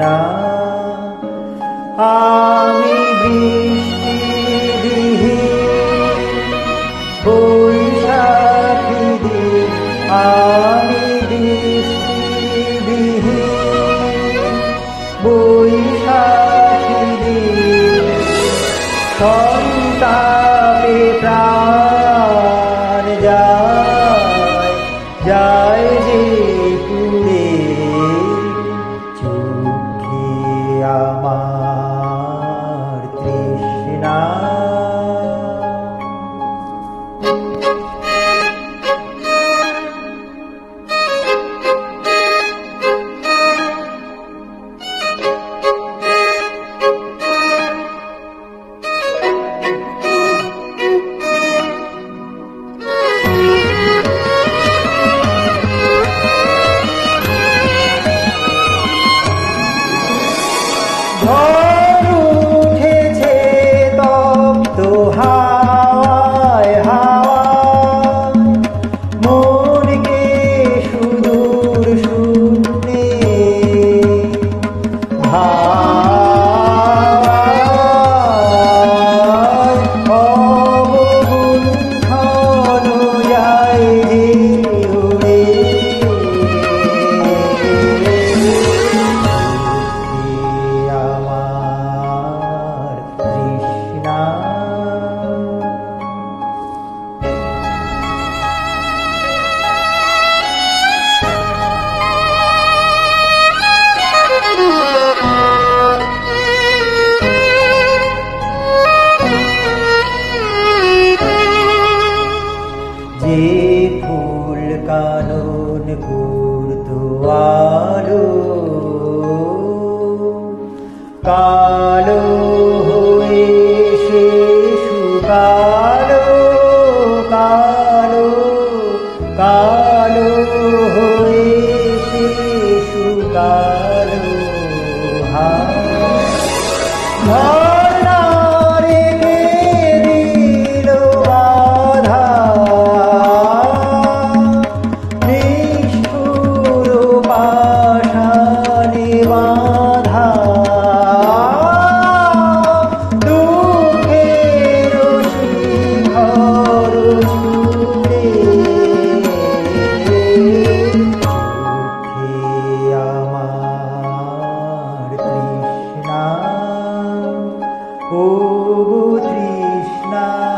না। আমি বৃষ্টিবিহীন বৈশাখী দিন আমি বৃষ্টিবিহীন বৈশাখী দিন সব Oh! কানন কুর্তু আলো। কালো হয়ে সে সুকালো কালো কালো হয়ে সে সুকালো। হা तृष्णा